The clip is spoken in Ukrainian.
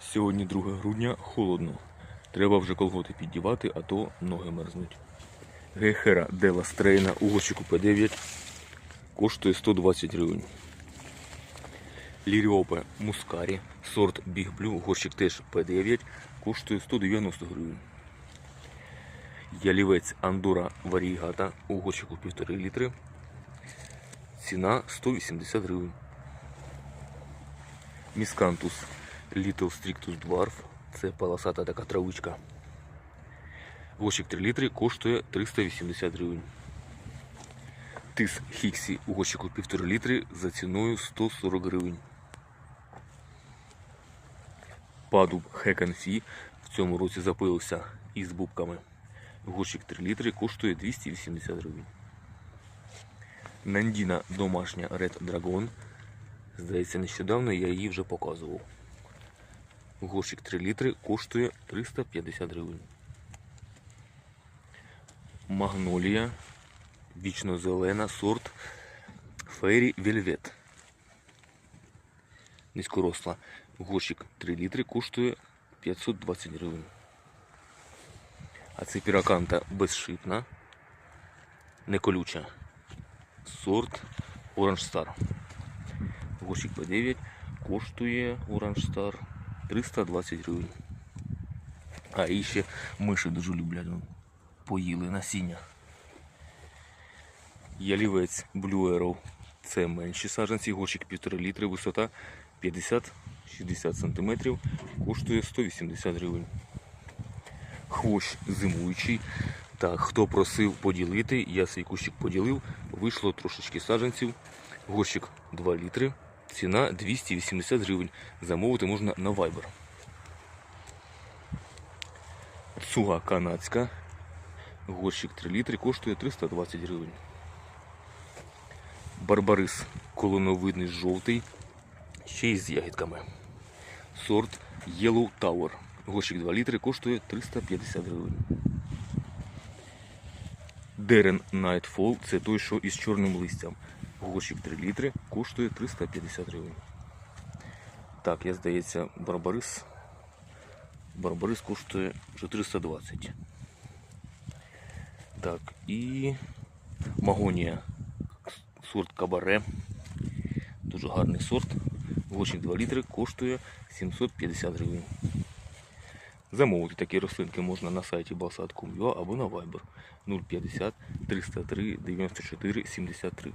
Сьогодні 2 грудня, холодно. Треба вже колготи піддівати, а то ноги мерзнуть. Гейхера Дела Стрейна у горщику П9 коштує 120 гривень. Ліріопе Мускарі, сорт Big Blue, горщик теж П9, коштує 190 гривень. Ялівець Андора Варігата у горщику 1,5 літри. Ціна 180 гривень. Міскантус Little Strictus Dwarf. Це полосата така травичка. Горщик 3 літри коштує 380 гривень. Тис Хіксі у горщику 1,5 літри за ціною 140 гривень. Падуб Хеканфі в цьому році запилився із бубками. Горщик 3 літри коштує 280 гривень. Нандіна домашня Red Dragon. Здається, нещодавно я її вже показував. Горщик 3 літри коштує 350 гривень. Магнолія. Вічно зелена сорт Fairy Velvet. Низькоросла. Горщик 3 літри коштує 520 гривень. А це піраканта безшипна, не колюча. Сорт Orange Star. Горщик по 9 коштує Orange Star 320 гривень. А і ще миші дуже люблять. ну, Поїли насіння. Ялівець Arrow. Це менші саджанці, горщик 1,5 літри, висота 50-60 см, коштує 180 гривень. Хвощ зимуючий. Так, хто просив поділити, я свій кущик поділив. Вийшло трошечки саджанців. Горщик 2 літри. Ціна 280 гривень. Замовити можна на Viber. Цуга канадська. Горщик 3 літри коштує 320 гривень. Барбарис колоновидний жовтий. Ще й з ягідками. Сорт Yellow Tower. Горщик 2 літри коштує 350 гривень. Дерен Nightfall це той, що із чорним листям. Горщик 3 літри коштує 350 гривень. Так, я здається, Барбарис. Барбарис коштує 420. Так, і Магонія. Сорт Кабаре. Дуже гарний сорт. Горщик 2 літри коштує 750 гривень. Замовити такі рослинки можна на сайті balsat.com.ua або на Viber 050 303 94 73.